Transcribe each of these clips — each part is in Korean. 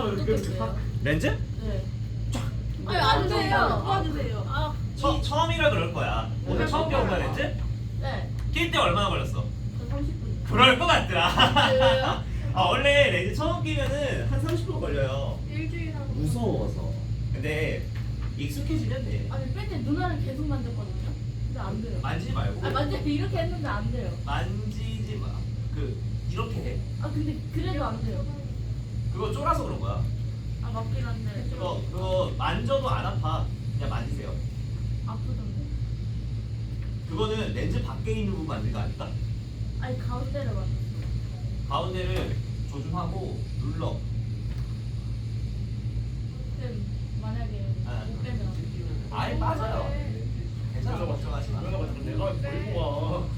어떻게 돼요? 렌즈? 네. 아니 안 돼요. 도와주세요. 아, 처, 처음이라 그럴 거야. 오늘 처음 껴온다 렌즈? 네. 낄 때 얼마나 걸렸어? 저 30분. 그럴 것 같더라. 아 원래 렌즈 처음 끼면은 한 30분 걸려요. 일주일 하고. 무서워서. 근데 익숙해지면 돼. 아니 뺄때 누나는 계속 만졌거든요. 근데 안 돼요. 만지지 말고. 아 만져 이렇게 했는데 안 돼요. 만지지 마. 그 이렇게 해. 아 근데 그래도 안 돼요. 그거 쫄아서 그런 거야. 아 맞긴 한데 좀 그거 그거 만져도 안 아파. 그냥 만지세요. 아프던데. 그거는 렌즈 밖에 있는 부분 만든 거 아닐까? 아니 가운데를 만졌어. 가운데를 조준하고 눌러. 근데 만약에 아. 못 빼면 아예 빠져요. 괜찮아 걱정하지 마. 내가 버리고 와.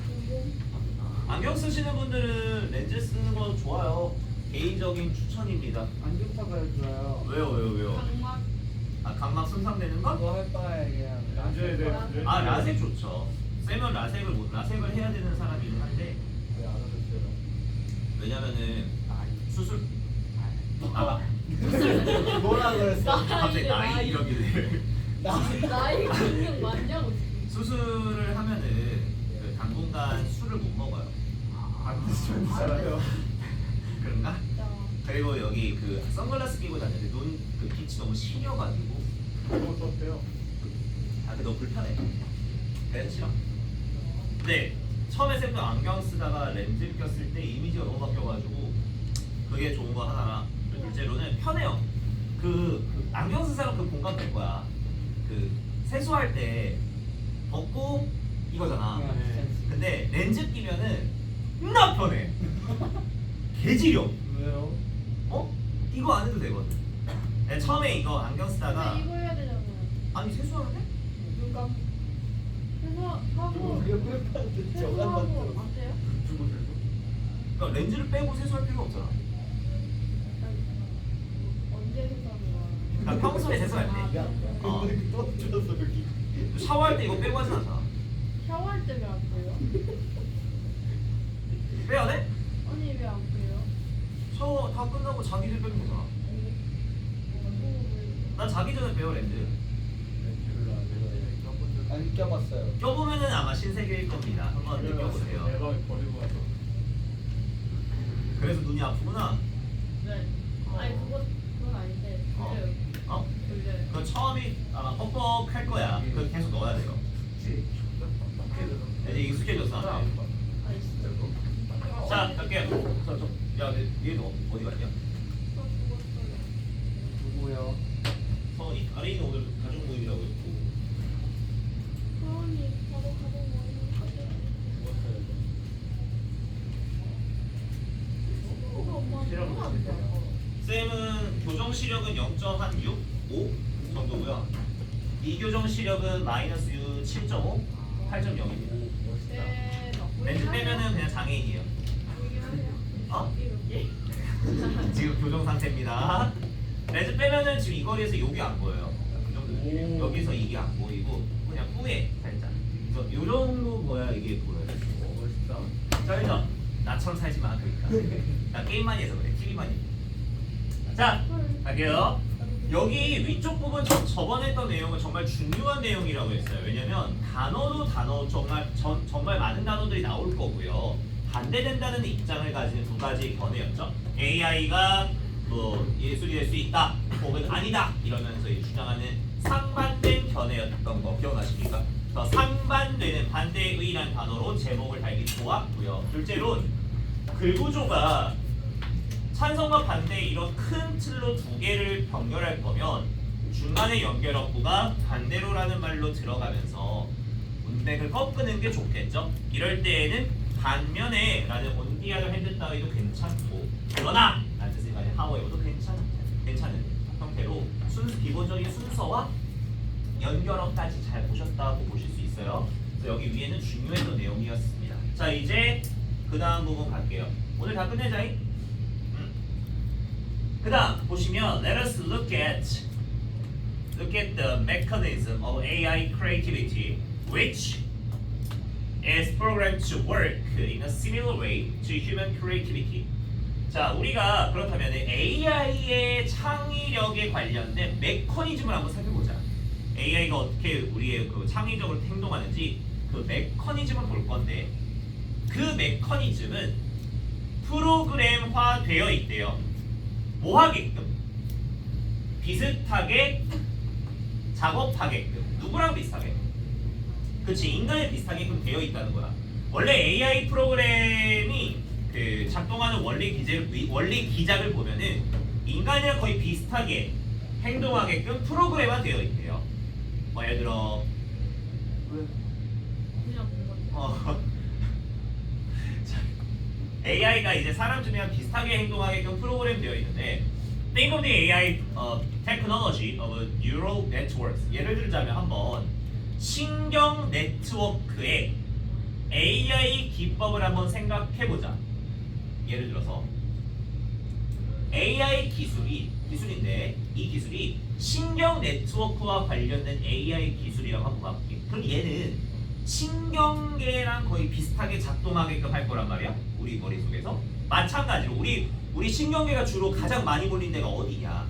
안경 쓰시는 분들은 렌즈 쓰는 거 좋아요. 개인적인 추천입니다. 안 좋다고 해줘요. 왜요 왜요 왜요? 각막 아 각막 손상되는 거? 그거 할 바에 그냥 대해 아 라섹 좋죠. 세면 라섹을 못 라섹을 해야 되는 사람이긴 한데 왜안 하셨어요? 왜냐면은 수술 아 뭐라 그랬어? 갑자기 나이 나이. 이러기를 나이 근육 맞냐고 지금. 수술을 하면은 그 당분간 술을 못 먹어요. 안 드시면 되잖아요. 그리고 여기 그 선글라스 끼고 다니는데 눈 그 빛이 너무 시려가지고 그것도 어때요? 아, 그 너무 불편해. 그래서 싫어. 근데 처음에 쌤도 안경 쓰다가 렌즈를 꼈을 때 이미지가 너무 바뀌어가지고 그게 좋은 거 하나랑 그리고 둘째로는 편해요. 그, 그 안경 쓴 사람 그 공감 될 거야. 그 세수할 때 벗고 이거잖아. 네. 근데 렌즈 끼면은 나 편해. 개지려. 이거 안 해도 되거든. 네, 처음에 이거 안경 쓰다가 근데 이거 해야 되잖아요. 아니 세수하는데? 눈 감고. 세수하고 세수하고. 어때요? 그러니까 렌즈를 빼고 세수할 필요 없잖아. 언제 세수하는 거야? 그러니까 평소에 세수할 때. 야, 어. 근데 떠들어서 여기. 샤워할 때 이거 빼고 하진 않잖아. 샤워할 때왜안 빼요? 빼야 돼? 샤워 다 끝나고 자기 전에 빼면 되잖아. 난 자기 전에 빼요 렌즈. 안 껴봤어요. 껴보면은 아마 신세계일 겁니다. 한번 느껴보세요. 대박에 버리고 와서. 그래서 눈이 아프구나. 네. 아니 그거 그건 아닌데 어. 돌려요. 어? 돌려요. 그 처음이 아마 뻑뻑할 거야. 그 계속 넣어야 돼요. 이제 익숙해졌어. 아니 진짜. 자, 갈게요. 야, 얘- 얘는 어- 어디 갔냐? 저 죽었어요. 누구요? 서원이. 아레이는 오늘 가족 모임이라고 했고. 서원이 바로 가본 거 쌤은 교정 시력은 0.6, 5 정도고요. 이교정 시력은 마이너스 7.5, 8.0입니다. 렌즈 빼면은 그냥 장애인이에요. 지금 교정 상태입니다. 렌즈 빼면은 지금 이 거리에서 여기 안 보여요. 그 정도 느낌이에요. 오. 여기서 이게 안 보이고 그냥 후에 살짝. 그래서 요 정도 보야 이게 보여요. 멋있다. 쩔죠? 나처럼 살지 마 그러니까. 나 게임 많이 해서 그래. TV 많이. 자, 갈게요. 여기 위쪽 부분 저, 저번에 했던 내용은 정말 중요한 내용이라고 했어요. 왜냐면 단어도 단어 정말 전, 정말 많은 단어들이 나올 거고요. 반대된다는 입장을 가진 두 가지 견해였죠. AI가 뭐 예술이 될 수 있다 혹은 아니다 이러면서 이 주장하는 상반된 견해였던 거 기억나십니까? 그래서 상반되는 반대의란 단어로 제목을 달기 좋았고요. 둘째로 글구조가 찬성과 반대 이런 큰 틀로 두 개를 병렬할 거면 중간에 연결어구가 반대로라는 말로 들어가면서 문맥을 꺾는 게 좋겠죠. 이럴 때에는 반면에 라는 온디아를 핸드 따위도 괜찮고 그러나 라는 말인 하워에도 괜찮 괜찮은 형태로 순 기본적인 순서와 연결어까지 잘 보셨다고 보실 수 있어요. 그래서 여기 위에는 중요했던 내용이었습니다. 자 이제 그 다음 부분 갈게요. 오늘 다 끝내자잉. 그 다음 보시면 let us look at look at the mechanism of AI creativity which is programmed to work in a similar way to human creativity. 자, 우리가 그렇다면 AI의 창 AI에 관련된 메커니즘을 한번 살펴보자. AI가 어떻게 우리의 그 창의적으로 행동하는지 그 메커니즘을 볼 건데 그 메커니즘은 프로그램화 되어 있대요. 뭐 하게끔? 비슷하게 작업하게끔. 누구랑 비슷하게? 그치 인간에 비슷하게끔 되어 있다는 거야. 원래 AI 프로그램이 그 작동하는 원리 기제 원리 기작을 보면은 인간이랑 거의 비슷하게 행동하게끔 프로그램화 되어 있대요. 뭐 예를 들어. 어, AI가 이제 사람 중이랑 비슷하게 행동하게끔 프로그램 되어 있는데 Think of the AI uh, technology of neural networks. 예를 들자면 한번 신경 네트워크의 AI 기법을 한번 생각해 보자. 예를 들어서 AI 기술이 기술인데 이 기술이 신경 네트워크와 관련된 AI 기술이라고 한번 봐볼게. 그럼 얘는 신경계랑 거의 비슷하게 작동하게끔 할 거란 말이야. 우리 머릿속에서 마찬가지로 우리 우리 신경계가 주로 가장 많이 몰린 데가 어디냐?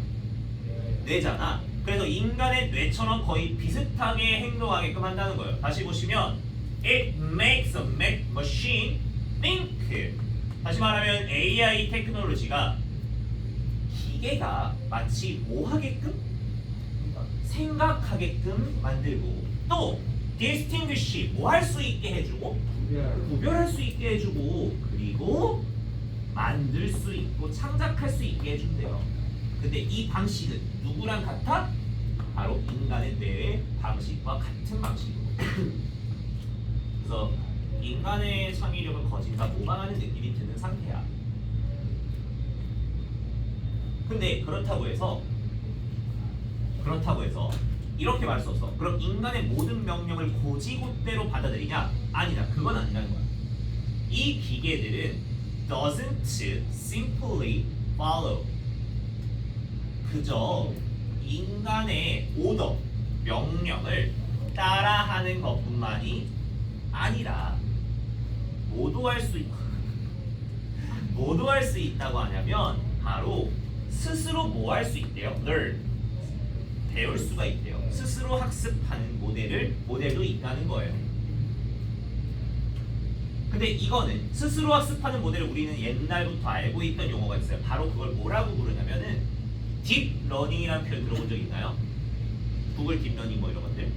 뇌잖아. 그래서 인간의 뇌처럼 거의 비슷하게 행동하게끔 한다는 거예요. 다시 보시면 it makes a ma- machine think. 다시 말하면 AI 테크놀로지가 기계가 마치 뭐 하게끔 생각하게끔 만들고 또 distinguish 뭐 할 수 있게 해주고 구별할 수 있게 해주고 그리고 만들 수 있고 창작할 수 있게 해준대요. 근데 이 방식은 누구랑 같아? 바로 인간의 뇌의 방식과 같은 방식으로. 그래서 인간의 창의력을 거진다 모방하는 느낌이 드는 상태야. 근데 그렇다고 해서 그렇다고 해서 이렇게 말할 수 없어. 그럼 인간의 모든 명령을 고지고대로 받아들이냐? 아니다. 그건 아니라는 거야. 이 기계들은 doesn't simply follow. 그저 인간의 오더, 명령을 따라하는 것뿐만이 아니라 모두 할 수 있, 모두 할 수 있다고 하냐면 바로 스스로 뭐 할 수 있대요? learn 배울 수가 있대요. 스스로 학습하는 모델을 모델도 있다는 거예요. 근데 이거는 스스로 학습하는 모델을 우리는 옛날부터 알고 있던 용어가 있어요. 바로 그걸 뭐라고 부르냐면은 딥 러닝이라는 표현 들어본 적 있나요? 구글 딥러닝 뭐 이런 것들.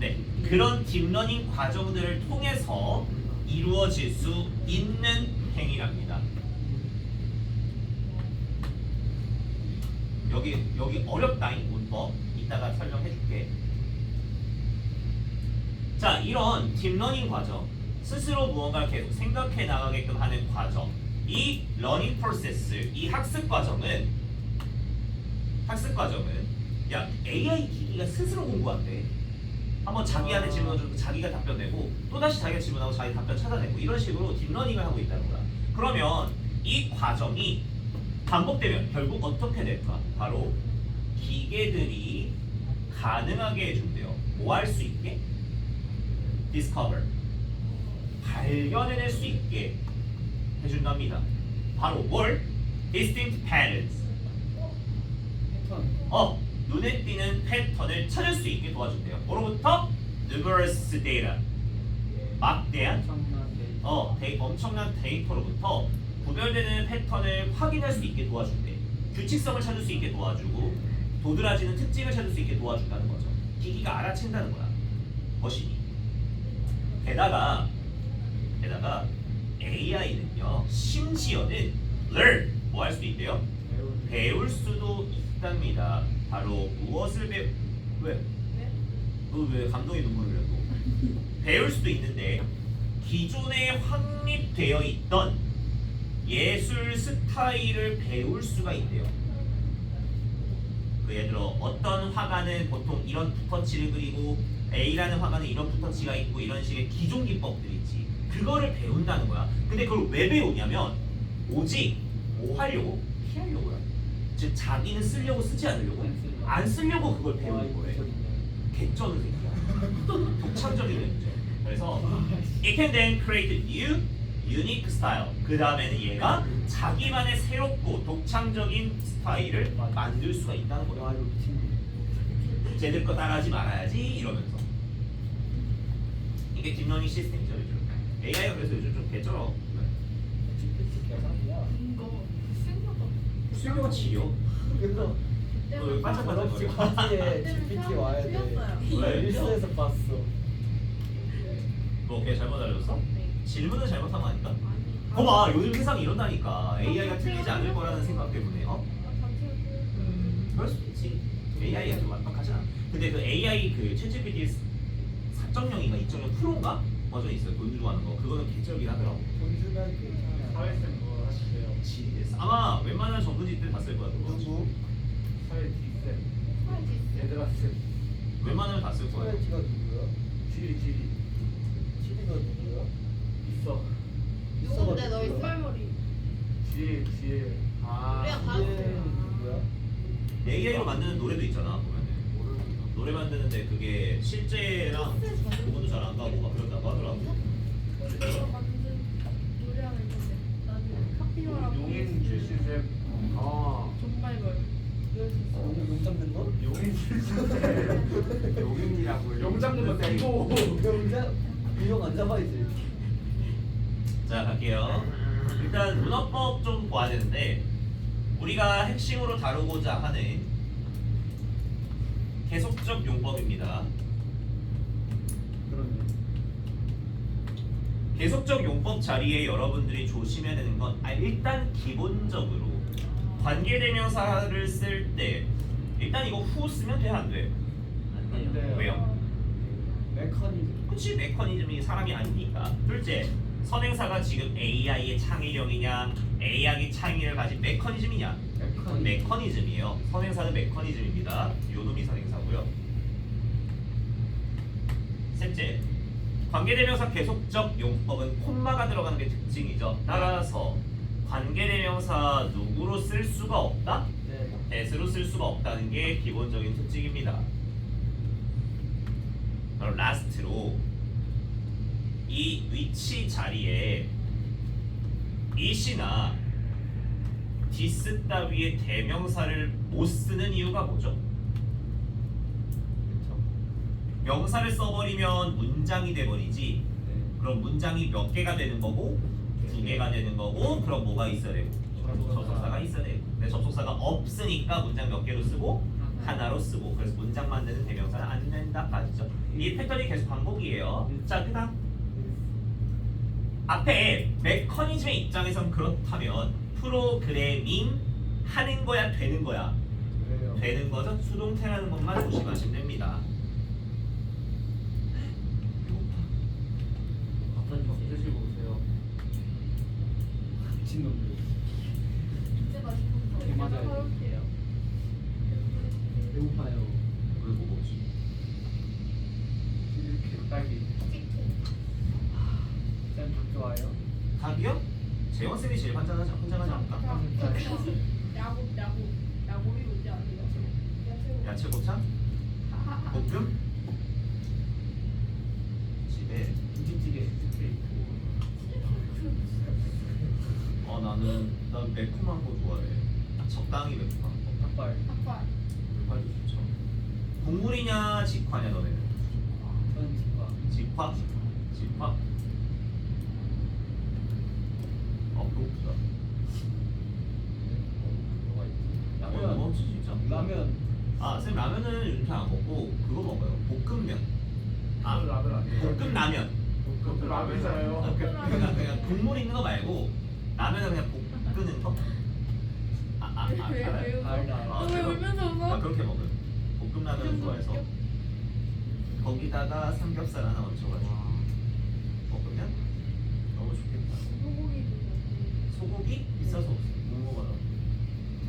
네, 그런 딥러닝 과정들을 통해서 이루어질 수 있는 행위랍니다. 여기 여기 어렵다잉 문법 이따가 설명해줄게. 자, 이런 딥러닝 과정, 스스로 무언가를 계속 생각해 나가게끔 하는 과정, 이 러닝 프로세스, 이 학습 과정은 학습 과정은 야 AI 기기가 스스로 공부한대. 한번 자기한테 질문을 좀 자기가 답변 내고 또 다시 자기가 질문하고 자기 답변 찾아내고 이런 식으로 딥러닝을 하고 있다는 거야. 그러면 이 과정이 반복되면 결국 어떻게 될까? 바로 기계들이 가능하게 해준대요. 뭐 할 수 있게? discover 발견해낼 수 있게 해준답니다. 바로 뭘? distinct patterns 어 눈에 띄는 패턴을 찾을 수 있게 도와준대요. 뭐로부터? numerous data 막대한 어 데이, 엄청난 데이터로부터 구별되는 패턴을 확인할 수 있게 도와준대. 규칙성을 찾을 수 있게 도와주고 도드라지는 특징을 찾을 수 있게 도와준다는 거죠. 기기가 알아챈다는 거야. 머신이. 게다가 게다가 AI는요 심지어는 learn 뭐 할 수도 있대요? 배울 수도 있 답니다. 바로 무엇을 배우 왜? 네? 너왜 감동의 눈물을 흘려 또? 배울 수도 있는데 기존에 확립되어 있던 예술 스타일을 배울 수가 있대요. 그 예를 들어 어떤 화가는 보통 이런 붓터치를 그리고 A라는 화가는 이런 붓터치가 있고 이런 식의 기존 기법들이 있지. 그거를 배운다는 거야. 근데 그걸 왜 배우냐면 오직 뭐 하려고? 피하려고요. 즉 자기는 쓰려고 쓰지 않으려고 안 쓰려고. 안 쓰려고 그걸 와, 배우는 거예요. 개쩌는 새끼야. 독창적인 문제. 그래서 it can then create new 유니크 스타일. 그 다음에는 얘가 자기만의 새롭고 독창적인 스타일을 만들 수가 있다는 거예요. 쟤들 거 따라하지 말아야지 이러면서. 이게 딥러닝 시스템이죠 요즘. AI가 그래서 요즘 좀 개쩔어. GPT 개상이야 이거 생각보다 수요가 지려. 그래서 너 반짝반짝 졸업식 거려. 파티에 GPT 와야 돼. 왜? 릴스에서 봤어 너걔 잘못 알려줬어? 네. 질문을 잘못한 거? 아니, 거봐 요즘 세상이 이런다니까 AI가 틀리지 않을 거라는 생각 때문에 어? 아, 음, 그럴 수도 있지 AI가 좀 완벽하잖아 근데 그 AI 그 챗GPT 4.0인가 2.0 프로인가? 버전 있어요 돈 주고 하는 거 그거는 개쩔긴 하더라고 돈 주면 괜찮아 뭐 하시세요? 지리겠어. 아마 웬만한 전문직들 다쓸 거야 그거 누구? 사회 D쌤 얘들아 쌤 웬만하면 다쓸 거야 소외지가 누구야? 지리 지리 치리가 누구야? 있어 누군데 너 이빨머리 지혜 지혜 아 우리가 다 지혜는. 누구야? AI로 만드는 노래도 있잖아 보면은 노래 만드는데 그게 실제랑 구분도 잘 안 가고 막 그런다고 하더라고 이거 만든 노래하는 있는데 나중에 카피바라 용인 수 있어 오늘 용 잡는 거? 용인 출신 쌤 용인이라고 용 잡는 거 이거 용 잡? 용안 잡아야지 자 갈게요. 일단 문어법 좀 봐야 되는데 우리가 핵심으로 다루고자 하는 계속적 용법입니다 그러네 계속적 용법 자리에 여러분들이 조심해야 되는 건 아, 일단 기본적으로 관계대명사를 쓸 때 일단 이거 후 쓰면 돼 안 돼? 안 돼요. 왜요? 메커니즘. 그치 메커니즘이 사람이 아니니까. 둘째 선행사가 지금 AI의 창의력이냐 AI의 창의를 가진 메커니즘이냐? 메커니즘. 메커니즘이에요. 선행사는 메커니즘입니다. 요놈이 선행사고요. 셋째 관계대명사 계속적 용법은 콤마가 들어가는 게 특징이죠 따라서 관계대명사 누구로 쓸 수가 없다? 네 s로 쓸 수가 없다는 게 기본적인 특징입니다. 그럼 라스트로 이 위치 자리에 it이나 this 따위의 대명사를 못 쓰는 이유가 뭐죠? 그쵸 명사를 써버리면 문장이 돼버리지. 네 그럼 문장이 몇 개가 되는 거고? 두 개가 되는 거고? 그럼 뭐가 있어야 되고? 접속사가 있어야 되고. 근데 접속사가 없으니까 문장 몇 개로 쓰고? 하나로 쓰고. 그래서 문장 만드는 대명사는 안 된다. 맞죠? 이 패턴이 계속 반복이에요. 자 그다음. 앞에 메커니즘의 입장에선 그렇다면 프로그래밍 하는 거야 되는 거야? 되는 거죠? 수동태라는 것만 조심하시면 됩니다 주세요 드시고 오세요 미친놈들 진짜 맛있는 거 네, 맞아요. 사올게요 배고파요 그리고 뭐 먹지 이렇게 딱이 치킨 쌤 좋아요? 닭이요? 재원쌤이 제일 환장하지, 환장하지 않을까? 야구 야구 야구이 뭔지 아세요? 야채 야채 곱창? 볶음? 집에 김치찌개 어 나는 난 매콤한 거 좋아해 적당히 매콤한 거 닭발 닭발 물빨도 좋죠 국물이냐 직화냐 너네는? 저는 집밥 직화? 직화? 어 배고프다? 야 오늘 뭐 먹지 진짜? 라면 아쌤 라면은 요즘 잘안 먹고 그거 먹어요 볶음면 아 라면 아니에요 볶음 라면 그것도 라면이잖아요 그러니까 그냥 국물 있는 거 말고 라면은 그냥 볶는 거? 아, 아, 아, 왜? 왜 알다. 아, 왜 울면서 아, 웃어? 그렇게 먹어요. 볶음 라면 좋아해서 거기다가 삼겹살 하나 얹혀가지고 먹으면 너무 좋겠다. 소고기도 먹고 소고기 비싸서 없어. 못 먹어요.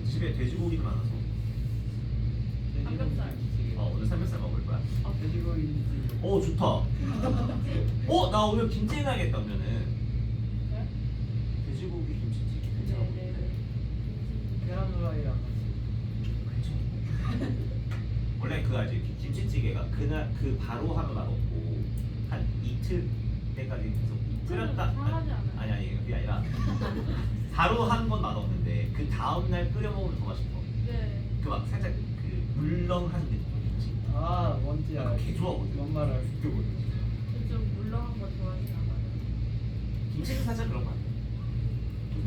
집에 돼지고기도 많아서. 삼겹살. 어 오늘 삼겹살 먹을 거야. 돼지고기 김치찌개 오 좋다. 어 나 오늘 김치 해놔야겠다 그러면은. 네? 돼지고기 김치찌개 괜찮아 네, 보이는데. 계란 후라이랑 같이 괜찮아. 원래 그 알지 김치찌개가 그날 그 바로 하면 맛없고 한 이틀 때까지 계속 끓였다 상하지 않아요? 아니 아니 아니 그게 아니라 바로 한건 맛없는데 그 다음 날 끓여 먹으면 더 맛있어. 네. 그 막 살짝 그 물렁한 느낌 있지. 아 뭔지 나 알아 개 좋아하거든. 뭔 말을 알지 저좀 물렁한 거 좋아하진 않아요. 김치는 살짝 그런 거 같아.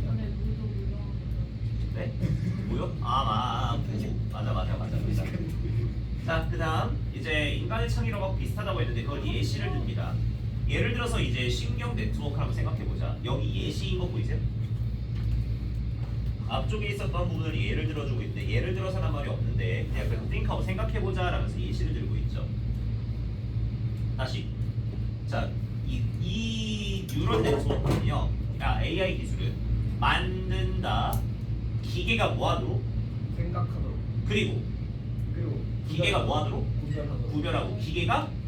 전에 무도 물렁한 거. 네? 뭐요? 아, 마, 무. 맞아, 맞아, 맞아, 맞아. 자, 그다음 이제 인간의 창의력하고 비슷하다고 했는데 그걸 예시를 듭니다. 예를 들어서 이제 신경 네트워크 한번 생각해 보자. 여기 예시인 거 보이세요? 앞쪽에 있었던 부분을 예를 들어주고 있는데 예를 들어서란 말이 없는데 그냥 그래서 think하고 생각해 보자 라면서 예시를 들고 있죠. 다시 자, 이, 이 뉴럴 네트워크는요, 아, AI 기술은 만든다, 기계가 뭐하도록, 생각하도록 그리고 그리고 기계가 뭐하도록, 구별하고, 기계가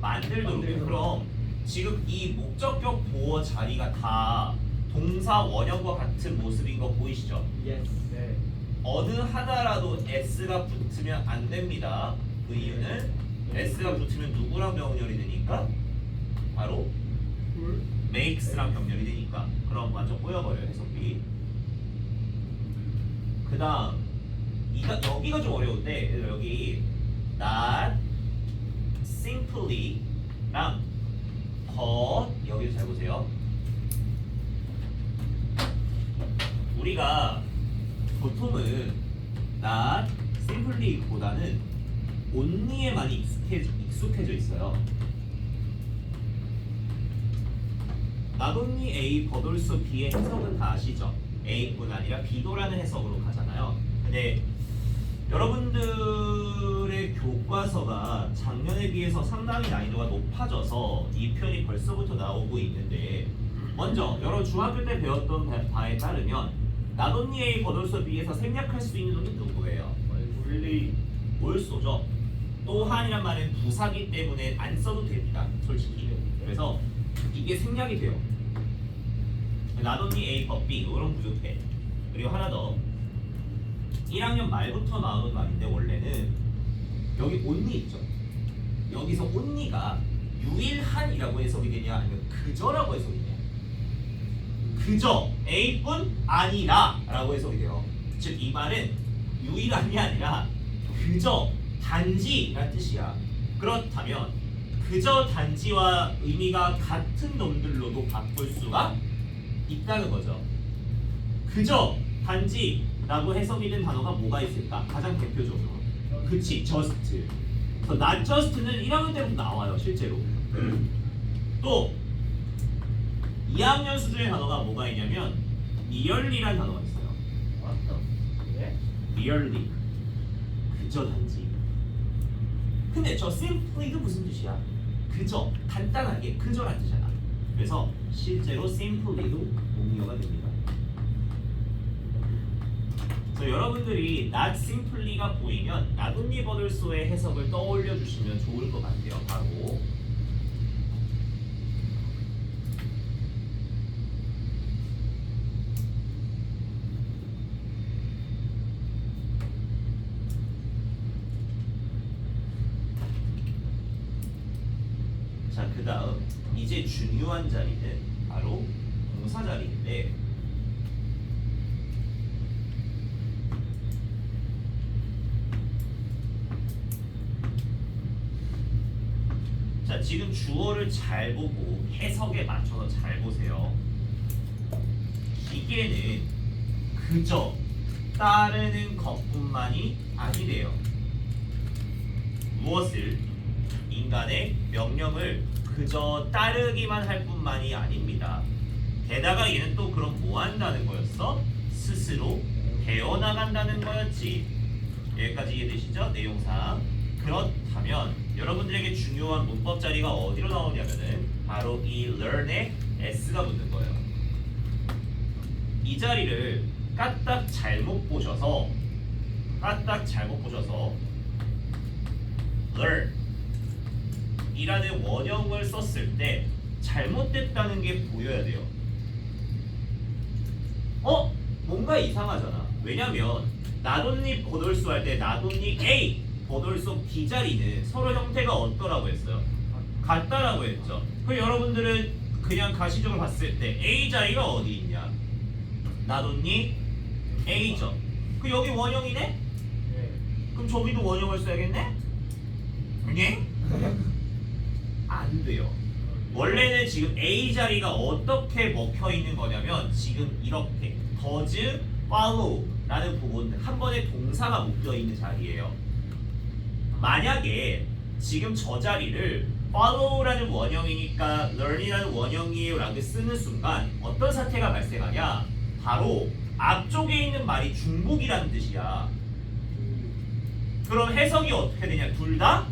만들도록. 만들도록. 그럼 지금 이 목적격 보어 자리가 다 동사 원형과 같은 모습인 거 보이시죠? 예스 네 어느 하나라도 s가 붙으면 안 됩니다. 그 이유는 s가 붙으면 누구랑 병렬이 되니까 바로 물 makes랑 병렬이 되니까 그럼 완전 꼬여버려요 해석이 그 다음 이가 여기가 좀 어려운데 여기 not simply랑 but 여기를 잘 보세요 우리가 보통은 not simply보다는 only에 많이 익숙해져, 익숙해져 있어요 not only A but also B의 해석은 다 아시죠? A뿐 아니라 B도라는 해석으로 가잖아요. 근데 여러분들의 교과서가 작년에 비해서 상당히 난이도가 높아져서 이 표현이 벌써부터 나오고 있는데 먼저 여러 중학교 때 배웠던 바- 바에 따르면 but also B에서 생략할 수 있는 놈이 누구예요? 물리 올소죠. 또한이란 말은 부사기 때문에 안 써도 됩니다. 솔직히. 그래서 이게 생략이 돼요. 나돈니 A 법 B 이런 구조태 그리고 하나 더 1학년 말부터 나오는 말인데 원래는 여기 온니 있죠. 여기서 온니가 유일한이라고 해석이 되냐 아니면 그저라고 해석이 되냐 그저 A뿐 아니라라고 해석이 돼요. 즉 이 말은 유일한이 아니라 그저 단지란 뜻이야. 그렇다면 그저 단지와 의미가 같은 놈들로도 바꿀 수가 있다는 거죠. 그저 단지 라고 해석이 된 단어가 뭐가 있을까? 가장 대표적으로. 그치, just. 그래서 not just는 1학년 때부터 나와요, 실제로. 또 2학년 수준의 단어가 뭐가 있냐면 merely란 단어가 있어요. 맞다 예? merely. 그저 단지. 근데 저 simply도 무슨 뜻이야? 그저 간단하게 그저란 뜻이잖아. 그래서 실제로 simply도 동의어가 됩니다. 그래서 여러분들이 not simply가 보이면 not only but also의 해석을 떠올려 주시면 좋을 것 같아요. 바로 자, 그 다음 이제 중요한 자리는 바로 동사 자리인데 자, 지금 주어를 잘 보고 해석에 맞춰서 잘 보세요. 기계는 그저 따르는 것뿐만이 아니래요. 무엇을 인간의 명령을 그저 따르기만 할 뿐만이 아닙니다. 게다가 얘는 또 그럼 뭐 한다는 거였어? 스스로 배워나간다는 거였지. 여기까지 이해되시죠? 내용상. 그렇다면 여러분들에게 중요한 문법 자리가 어디로 나오냐면은 바로 이 learn에 s가 붙는 거예요. 이 자리를 까딱 잘못 보셔서 까딱 잘못 보셔서 learn 이라는 원형을 썼을 때 잘못됐다는 게 보여야 돼요. 어? 뭔가 이상하잖아. 왜냐면 나돈니 보돌수 할 때 나돈니 A 보돌수 B 자리는 서로 형태가 어떠라고 했어요? 같다라고 했죠. 그럼 여러분들은 그냥 가시적으로 봤을 때 A 자리가 어디 있냐? 놔뒀니? A점. 그 여기 원형이네? 네. 그럼 저기도 원형을 써야겠네? 네? 안 돼요. 원래는 지금 A 자리가 어떻게 먹혀 있는 거냐면 지금 이렇게 does follow라는 부분 한 번에 동사가 묶여 있는 자리예요. 만약에 지금 저 자리를 follow라는 원형이니까 learn이라는 원형이에요라고 쓰는 순간 어떤 사태가 발생하냐? 바로 앞쪽에 있는 말이 중복이라는 뜻이야. 그럼 해석이 어떻게 되냐? 둘 다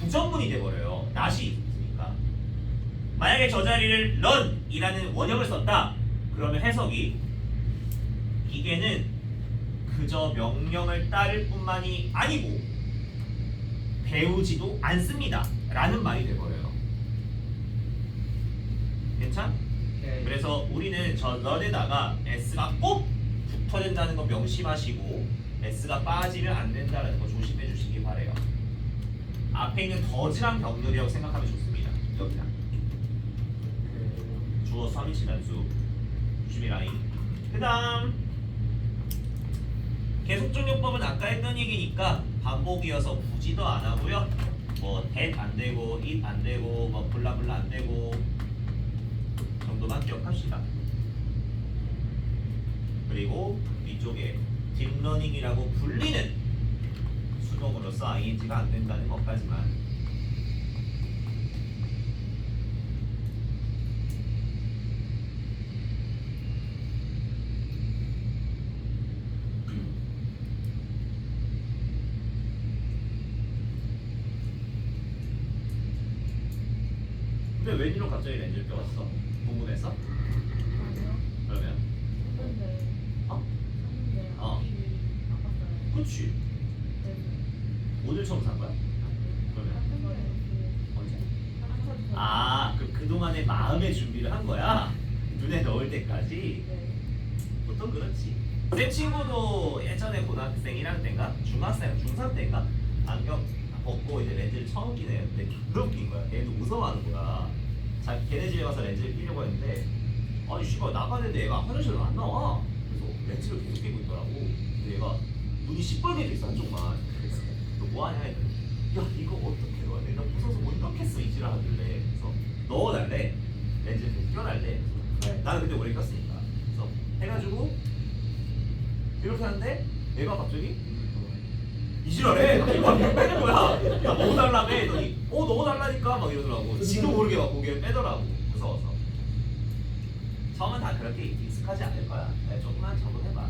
부정문이 돼버려요. 낫이 있으니까. 만약에 저 자리를 run이라는 원형을 썼다. 그러면 해석이 이게는 그저 명령을 따를 뿐만이 아니고 배우지도 않습니다. 라는 말이 돼버려요. 괜찮? 네. 그래서 우리는 저 run에다가 s가 꼭 붙어야 된다는 거 명심하시고 s가 빠지면 안 된다는 거 조심해 주시기 바래요. 앞에 있는 더즈랑 병렬이라고 생각하면 좋습니다. 여기다 주어 3인치 단수 주미 라인. 그 다음 계속적용법은 아까 했던 얘기니까 반복이어서 굳이 더 안 하고요. 뭐 that 안 되고 it 안 되고 뭐 블라블라 안 되고 정도만 기억합시다. 그리고 위쪽에 딥러닝이라고 불리는 수동으로서 ing가 안 된다는 것까지만 근데 웬일로 갑자기 렌즈를 껴왔어? 궁금해서? 아니요. 그러면 샀는데. 어? 샀는데 어. 아끼기 아깝잖아요. 그치 그래서 오늘 처음 산 거야? 그러면 언제? 그 아, 그 그동안의 마음의 준비를 한 거야? 눈에 넣을 때까지? 네. 보통 그렇지. 내 친구도 예전에 고등학생 1학년 때인가? 중학생, 중3 때인가? 안경 벗고 이제 렌즈를 처음 끼네요. 근데 개 웃긴 거야. 걔도 무서워하는 거야. 자, 걔네 집에 가서 렌즈를 끼려고 했는데 아니 씨발 나가는데 얘가 화장실로 안 나와. 그래서 렌즈를 계속 끼고 있더라고. 근데 얘가 눈이 시뻘게 돼 있어 한쪽만. 그래서 너 뭐하냐 했더니 야 이거 어떻게 넣어야 돼? 나 무서워서 못 넣겠어 이 지랄 하길래 그래서 넣어달래. 렌즈를 계속 껴달래. 네. 나는 그때 오래 꼈으니까. 그래서 해가지고 이렇게 하는데 얘가 갑자기 이지랄해. 이거 빼는 거야. 야 넣어달라며 했더니 어 넣어달라니까 막 이러더라고. 지도 모르게 막 고개를 빼더라고. 무서워서. 처음은 다 그렇게 익숙하지 않을 거야. 네, 조금만 적응해봐.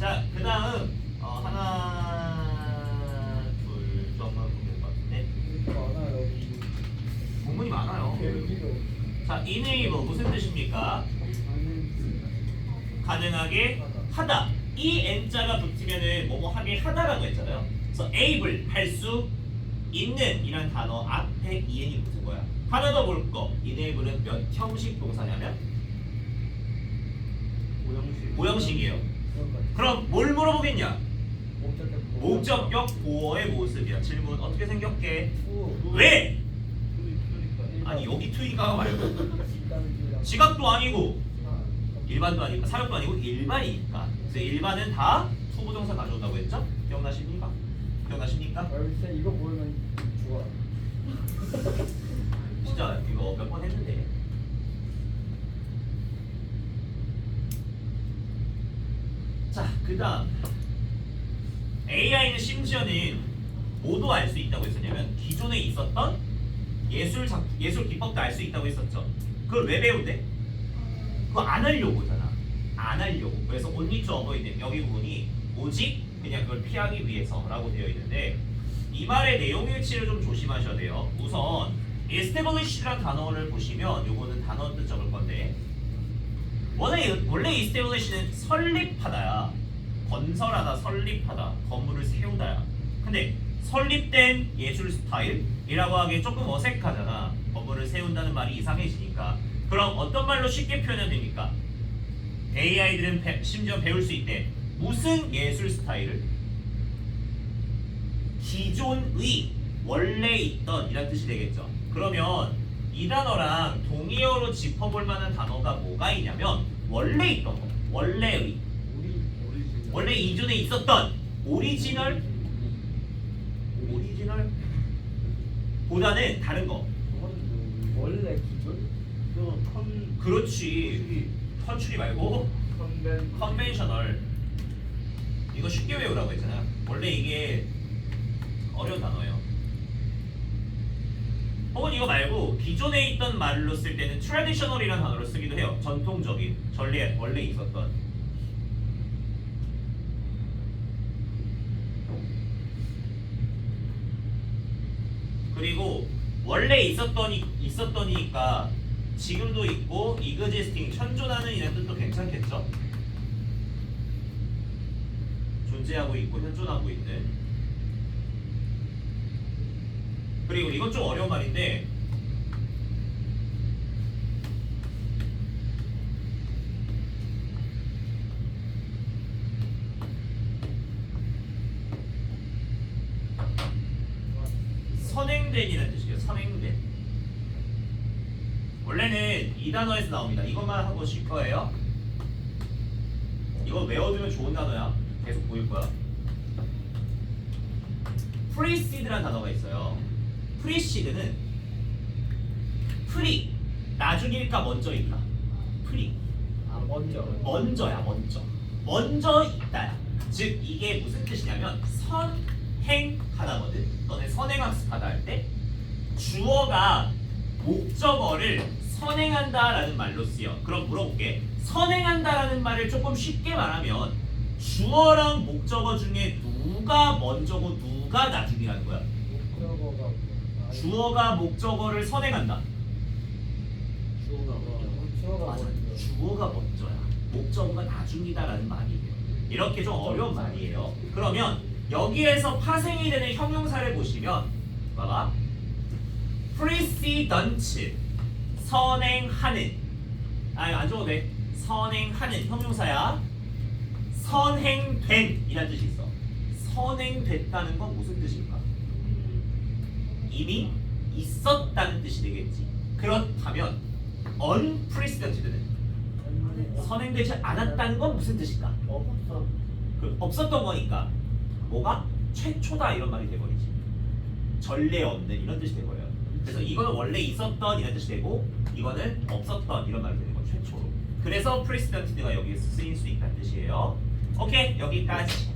자, 그 다음 어, 하나, 둘 정도만 보면 될것 같은데 많아요. 공문이 많아요. 자, enable 무슨 뜻입니까? 가능하게 하다. 이 n자가 붙으면은 뭐뭐 하게 하다라고 했잖아요. 그래서 able 할수 있는 이란 단어 앞에 en이 붙은 거야. 하나 더 볼 거. enable은 몇 형식 동사냐면. 모형식이에요. 것 같아요. 그럼 뭘 물어보겠냐? 목적격 보어의 모습이야. 질문 어떻게 생겼게? 후. 왜? 아니 여기 투이가 말고 지각도 아니고 아, 일반도 아니고 사역도 아니고 일반이니까. 그래서 일반은 다 투부정사 가져온다고 했죠? 기억나십니까? 기억나십니까? 열쇠 이거 보면 좋아. 진짜 이거 몇 번 했는데. 자, 그다음 AI는 심지어는 뭐도 알수 있다고 했었냐면 기존에 있었던 예술 작 예술 기법도 알 수 있다고 했었죠. 그걸 왜 배운대? 그거 안 하려고잖아. 안 하려고. 그래서 only to avoid 여기 부분이 오직 그냥 그걸 피하기 위해서라고 되어 있는데 이 말의 내용 일치를 좀 조심하셔야 돼요. 우선 establish라는 단어를 보시면 요거는 단어 뜻 적을 건데 원래 원래 establish는 설립하다야. 건설하다, 설립하다, 건물을 세우다야. 근데 설립된 예술 스타일이라고 하기에 조금 어색하잖아. 건물을 세운다는 말이 이상해지니까. 그럼 어떤 말로 쉽게 표현하면 됩니까? AI들은 배- 심지어 배울 수 있대. 무슨 예술 스타일을? 기존의 원래 있던 이란 뜻이 되겠죠. 그러면 이 단어랑 동의어로 짚어볼 만한 단어가 뭐가 있냐면 원래 있던 거 원래의. 원래 이전에 있었던 오리지널 오리지널 보다는 다른 거 원래 그 컨. 그렇지. 컨츄리 말고 컨벤. 컨벤셔널. 이거 쉽게 외우라고 했잖아. 원래 이게 어려운 단어예요. 혹은 이거 말고 기존에 있던 말로 쓸 때는 traditional이라는 단어를 쓰기도 해요. 전통적인 전례 원래 있었던. 그리고 원래 있었더니 있었더니니까 지금도 있고 existing 현존하는 이런 뜻도 괜찮겠죠? 존재하고 있고 현존하고 있는 그리고 이건 좀 어려운 말인데 선행된이라는 뜻이에요. 선행된. 원래는 이 단어에서 나옵니다. 이것만 하고 쉴 거예요. 이거 외워두면 좋은 단어야. 계속 보일 거야. 프리시드라는 단어가 있어요. 프리시드는 프리 나중일까 먼저일까? 프리 아 먼저 먼저야 먼저 먼저 있다야 즉 이게 무슨 뜻이냐면 선행하다거든 너네 선행학습하다 할 때 주어가 목적어를 선행한다라는 말로 쓰여 그럼 물어볼게 선행한다라는 말을 조금 쉽게 말하면 주어랑 목적어 중에 누가 먼저고 누가 나중이라는 거야 목적어가 아, 주어가 목적어를 선행한다 주어가 주어가 맞아. 먼저 주어가 먼저야. 목적어가 나중이다라는 말이에요. 이렇게 좀 어려운 말이에요. 그러면 여기에서 파생이 되는 형용사를 보시면 봐봐. Precedent 선행하는 아니 안 돼. 선행하는 형용사야. 선행된 이란 뜻이 있어. 선행됐다는 건 무슨 뜻일까? 이미 있었다는 뜻이 되겠지. 그렇다면 unprecedented는 선행되지 않았다는 건 무슨 뜻일까? 없어 그 없었던 거니까 뭐가 최초다 이런 말이 돼버리지. 전례 없는 이런 뜻이 돼버려요. 그래서 이거는 원래 있었던 이런 뜻이 되고 이거는 없었던 이런 말이 되는 거 최초로. 그래서 precedented가 여기에 쓰일 수 있다는 뜻이에요. 오케이 여기까지.